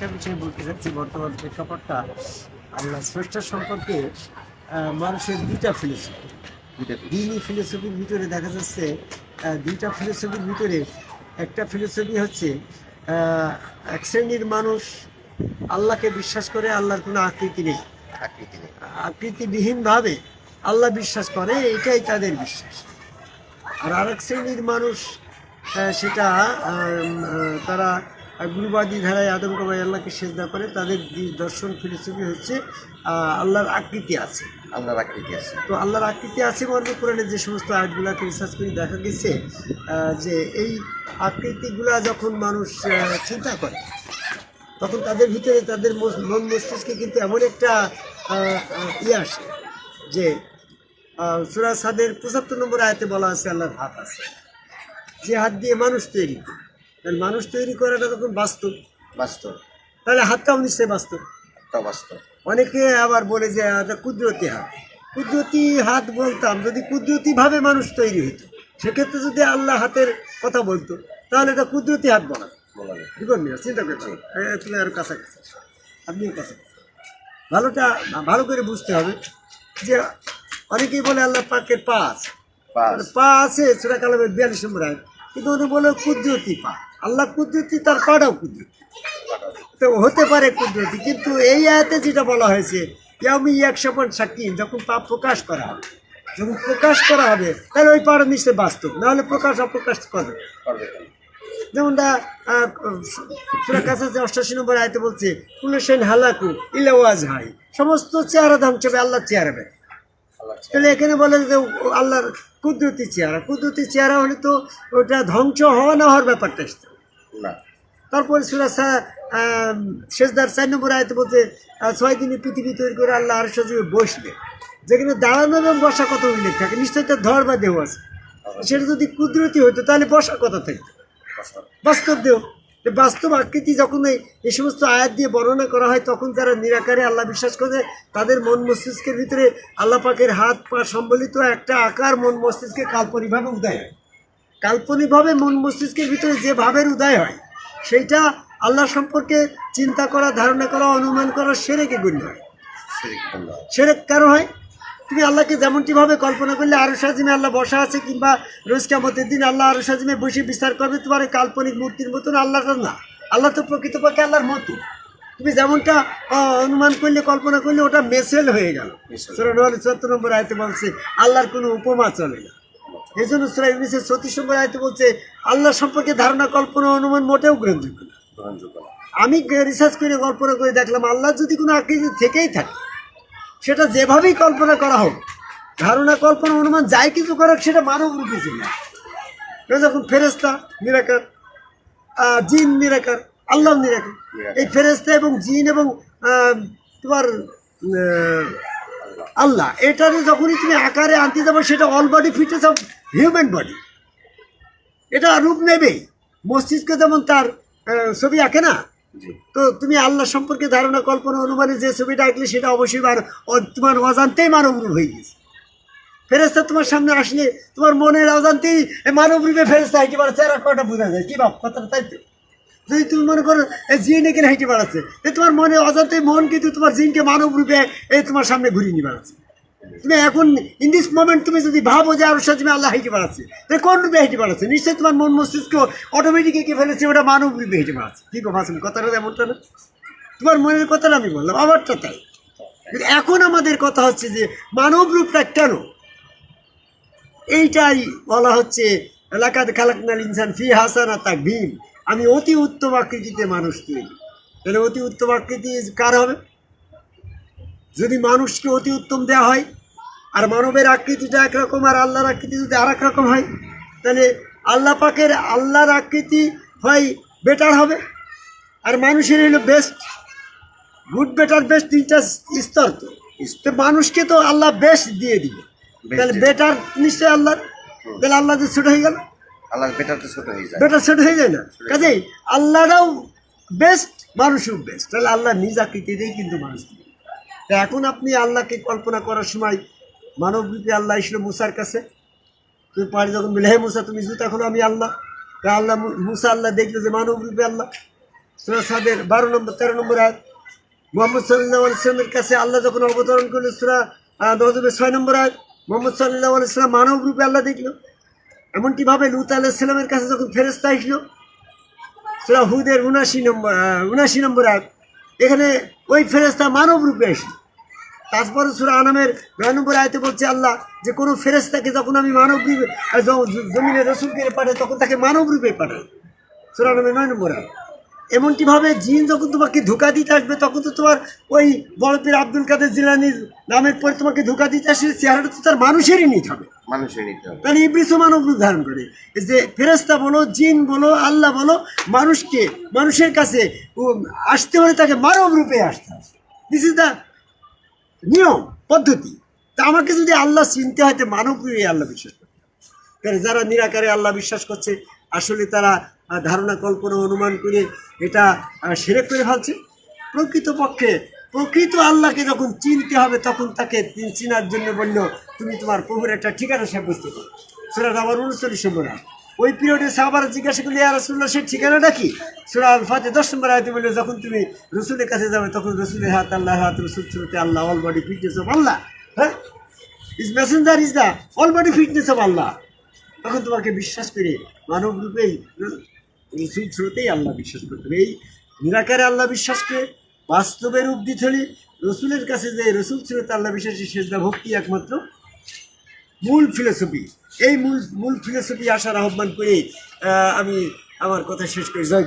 একটা বিষয় বলতে চাচ্ছি বর্তমান প্রেক্ষাপটটা। আল্লাহ স্রষ্টা সম্পর্কে মানুষের দুইটা ফিলোসফি দিনই ফিলোসফির ভিতরে দেখা যাচ্ছে দুইটা ফিলোসফির ভিতরে একটা ফিলোসফি হচ্ছে এক শ্রেণির মানুষ আল্লাহকে বিশ্বাস করে আল্লাহর কোনো আকৃতি নেই। আকৃতিবিহীনভাবে আল্লাহ বিশ্বাস করে এটাই তাদের বিশ্বাস। আর আরেক শ্রেণির মানুষ সেটা তারা গুরুবাদী ধারায় আদমকাবাই আল্লাহকে সেজদা করে তাদের দর্শন ফিলোসফি হচ্ছে আল্লাহর আকৃতি আছে। আল্লাহর আকৃতি আছে। তো আল্লাহর আকৃতি আছে মর্মে কোরআনে যে সমস্ত আয়াতগুলোকে রিসার্চ করে দেখা গেছে যে এই আকৃতিগুলা যখন মানুষ চিন্তা করে তখন তাদের ভিতরে তাদের মন মস্তিষ্কে কিন্তু এমন একটা ইয়ে আসে যে সুরা সাদের পঁচাত্তর নম্বর আয়তে বলা আছে আল্লাহর হাত আছে। যে হাত দিয়ে মানুষ তৈরি মানুষ তৈরি করাটা তখন বাস্তব। বাস্তব। তাহলে হাতটাও নিশ্চয়ই বাস্তব। একটা বাস্তব। অনেকে আবার বলে যে এটা কুদরতি হাত। কুদরতি হাত বলতাম যদি কুদরতিভাবে মানুষ তৈরি হইতো সেক্ষেত্রে যদি আল্লাহ হাতের কথা বলতো তাহলে এটা কুদরতি হাত বলা চিন্তা করছি তুমি আরও কাছাকাছি আপনিও কাছাকাছি ভালোটা ভালো করে বুঝতে হবে যে অনেকেই বলে আল্লাহ পাকের পা আছে। পা আছে। সেটা কালামের বিয়াল্লিশ নম্বর আয় কিন্তু ওদের বলে কুদরতি পা। আল্লাহ কুদরতি তার পাটাও কুদরতি। তো হতে পারে কুদরতি কিন্তু এই আয়াতে যেটা বলা হয়েছে আমি একশো পয়েন্ট সাক্ষী যখন পাপ প্রকাশ করা হবে যখন প্রকাশ করা হবে তাহলে ওই পাড়া নিশ্চয় বাস্তব নাহলে প্রকাশ অপ্রকাশ করবে? যেমনটা সুরা কাছে অষ্টাশি নম্বর আয়তে বলছে কুলো সেন হালাকু ইলাওয়াজ হাই সমস্ত চেহারা ধ্বংস হবে আল্লাহ চেহারা তাহলে এখানে বলে যে আল্লাহর কুদরতি চেহারা। কুদরতি চেহারা হলে তো ওটা ধ্বংস হওয়া না হওয়ার ব্যাপারটা আসতে না। তারপরে সুরা শেষদার চার নম্বর আয়তে বলছে ছয় দিনে পৃথিবী তৈরি করে আল্লাহ আর সজীবে বসবে। যেখানে দাঁড়ানো এবং বসা কত উল্লেখ থাকে নিশ্চয়ই তার ধর বা দেহ আছে। সেটা যদি কুদরতি হতো তাহলে বসার কথা থাকতো। বাস্তব দেহ। বাস্তব আকৃতি যখন এই এই সমস্ত আয়াত দিয়ে বর্ণনা করা হয় তখন যারা নিরাকারে আল্লাহ বিশ্বাস করে তাদের মন মস্তিষ্কের ভিতরে আল্লাহ পাকের হাত পা সম্বলিত একটা আকার মন মস্তিষ্কে কাল্পনিকভাবে উদয় হয়। কাল্পনিকভাবে মন মস্তিষ্কের ভিতরে যে ভাবের উদয় হয় সেইটা আল্লাহ সম্পর্কে চিন্তা করা ধারণা করা অনুমান করা সেরেকে গণ্য হয়। সেরেক কারও হয়? তুমি আল্লাহকে যেমনটিভাবে কল্পনা করলে আরও সাজিমে আল্লাহ বসা আছে কিংবা রোজ কামতের দিন আল্লাহ আরও সাজিমে বসে বিস্তার করবে তোমার এই কাল্পনিক মূর্তির মতন আল্লাহটা না। আল্লাহ তো প্রকৃতপক্ষে আল্লাহর মতো। তুমি যেমনটা অনুমান করলে কল্পনা করলে ওটা মেসেল হয়ে গেল। চুয়াত্তর নম্বর আয়তে বলছে আল্লাহর কোনো উপমা চলে না। এই জন্য সুরা ইউনিসের ছত্রিশ নম্বর আয়তে বলছে আল্লাহ সম্পর্কে ধারণা কল্পনা অনুমান মোটেও গ্রহণযোগ্য গ্রহণযোগ্য না। আমি রিসার্চ করে কল্পনা করে দেখলাম আল্লাহ যদি কোনো আকৃতি থেকেই থাকে সেটা যেভাবেই কল্পনা করা হোক ধারণা কল্পনা অনুমান যাই কিছু করাক সেটা মানব রূপে ছিল। যখন ফেরেস্তা নিরাকার জিন নিরাকার আল্লাহ নিরাকার এই ফেরেস্তা এবং জিন এবং তোমার আল্লাহ এটারে যখনই তুমি আকারে আনতে যাব সেটা all body fitness of human body এটা রূপ নেবেই। মস্তিষ্ক যেমন তার ছবি আঁকে না তো তুমি আল্লাহ সম্পর্কে ধারণা, কল্পনা, অনুমানে যে ছবিটা আঁকলে সেটা অবশ্যই তোমার অজান্তেই মানব রূপ হয়ে গেছে। ফেরেস্তা তোমার সামনে আসলে তোমার মনের অজান্তেই এই মানব রূপে ফেরেস্তা হাইটে বাড়াচ্ছে। আর কটা বোঝা যায়, কি বাপ, কথাটা তাই তো। যদি তুমি মনে করো জিন এখানে হাইটে বাড়াচ্ছে তোমার মনে অজান্তেই মন কিন্তু তোমার জিনকে মানব রূপে এই তোমার সামনে ঘুরিয়ে নিয়ে বেড়াচ্ছে। তুমি এখন ইন দিস মোমেন্ট তুমি যদি ভাবো যে আরও সাজিমে আল্লাহ হাইটে বাড়াচ্ছে, তাহলে কোন রূপে হাইটে বাড়াচ্ছে? নিশ্চয়ই তোমার মন মস্তিষ্ক অটোমেটিক এঁকে ফেলেছে, ওটা মানব রূপে হেঁটে বাড়াচ্ছে। কি কথা কথাটা এমনটা না? তোমার মনের কথাটা আমি বললাম, আমারটা তাই। কিন্তু এখন আমাদের কথা হচ্ছে যে মানব রূপটা কেন? এইটাই বলা হচ্ছে এলাকাত খালাকনাল ইনসান ফি হাসানা তাক ভীম আমি অতি উত্তম আকৃতিতে মানুষ তৈরি। তাহলে অতি উত্তম আকৃতি কার হবে? যদি মানুষকে অতি উত্তম দেওয়া হয় আর মানবের আকৃতিটা একরকম আর আল্লাহর আকৃতি যদি আর এক রকম হয় তাহলে আল্লাহ পাকের আল্লাহর আকৃতি হয় বেটার হবে। আর মানুষের হলো বেস্ট গুড বেটার বেস্ট তিনটা স্তর তো। তো মানুষকে তো আল্লাহ বেস্ট দিয়ে দিবে। তাহলে বেটার নিশ্চয় আল্লাহর। তাহলে আল্লাহ যে ছোট হয়ে গেল? আল্লাহর বেটার তো ছোট হয়ে যায়। বেটার ছোট হয়ে যায় না? কাজেই আল্লাহরাও বেস্ট মানুষও বেস্ট তাহলে আল্লাহ নিজ আকৃতিতেই কিন্তু মানুষ এখন আপনি আল্লাহকে কল্পনা করার সময় মানব রূপে আল্লাহ এসলো মুসার কাছে। তুমি পাড়ি যখন বলে হে মুসা, তুমি জুত এখন আমি আল্লাহ। তা আল্লাহ মুসা আল্লাহ দেখল যে মানব রূপে আল্লাহ। সুরা সাদের বারো নম্বর, তেরো নম্বর আয়াত। মোহাম্মদ সাল্লাহ ইসলামের কাছে আল্লাহ যখন অবতরণ করল, সুরা নজরুলের ছয় নম্বর আয়াত, মোহাম্মদ সাল্লাহ ইসলাম মানব রূপে আল্লাহ দেখল। এমনটি ভাবে লুত আল্লাহ ইসলামের কাছে যখন ফেরেস্তা আসলো, সুরা হুদের উনাশি নম্বর উনাশি নম্বর আয়াত, এখানে ওই ফেরেস্তা মানব রূপে আসলো। তারপরে সুরা আনামের নয় নম্বর আয়তে বলছে আল্লাহ যে কোনো ফেরেস্তাকে যখন আমি মানব রূপে জমিনে রসুলকে পাঠাই তখন তাকে মানব রূপে পাঠাই। সুরা আনামের নয় নম্বর আয় এমনটি ভাবে জিন যখন তোমাকে ধোকা দিতে আসবে তখন তো তোমার ওই বড়পীর আব্দুল কাদের জিলানির নামের পরে তোমাকে ধোকা দিতে আসলে চেহারাটা তো তার মানুষেরই নিতে হবে। মানুষের নিতে হবে। তাহলে ইবলিসও মানব রূপ ধারণ করে। যে ফেরেস্তা বলো জিন বলো আল্লাহ বলো মানুষকে মানুষের কাছে আসতে হলে তাকে মানব রূপে আসতে হবে। দিস ইজ দ্য নিয়ম, পদ্ধতি। তা আমাকে যদি আল্লাহ চিনতে হয়, তো মানব আল্লাহ বিশ্বাস করতে যারা নিরাকারে আল্লাহ বিশ্বাস করছে, আসলে তারা ধারণা, কল্পনা, অনুমান করে এটা সেরে করে ফেলছে। প্রকৃতপক্ষে, প্রকৃত আল্লাহকে যখন চিনতে হবে, তখন তাকে চিনার জন্য বলল, তুমি তোমার প্রভুর একটা ঠিকানা সাব্যস্ত করো। সেটা আবার উনচল্লিশ নম্বর। ওই পিরিয়ডে সাহাবার জিজ্ঞাসা করলে, ইয়া রাসুল্লাহ সেই ঠিকানাটা কি সুরা আল ফাতে দশ নম্বর আয়তে বলল, যখন তুমি রসুলের কাছে যাবে, তখন রসুলের হাত আল্লাহ হাত, রসুল শুরুতে Allah all body fitness of Allah হ্যাঁ? Is messenger is the all body fitness of Allah তখন তোমাকে বিশ্বাস করে, মানব রূপেই রসুল শুরুতেই আল্লাহ বিশ্বাস করতে এই নিরাকারে আল্লাহ বিশ্বাস করে, বাস্তবে রূপ দিতে হলে রসুলের কাছে যে রসুল শুরুতে আল্লাহ বিশ্বাসী সেজদা ভক্তি একমাত্র মূল ফিলোসফি এই মূল মূল ফিলোসফি আসার আহ্বান করে আমি আমার কথা শেষ করে গুরু।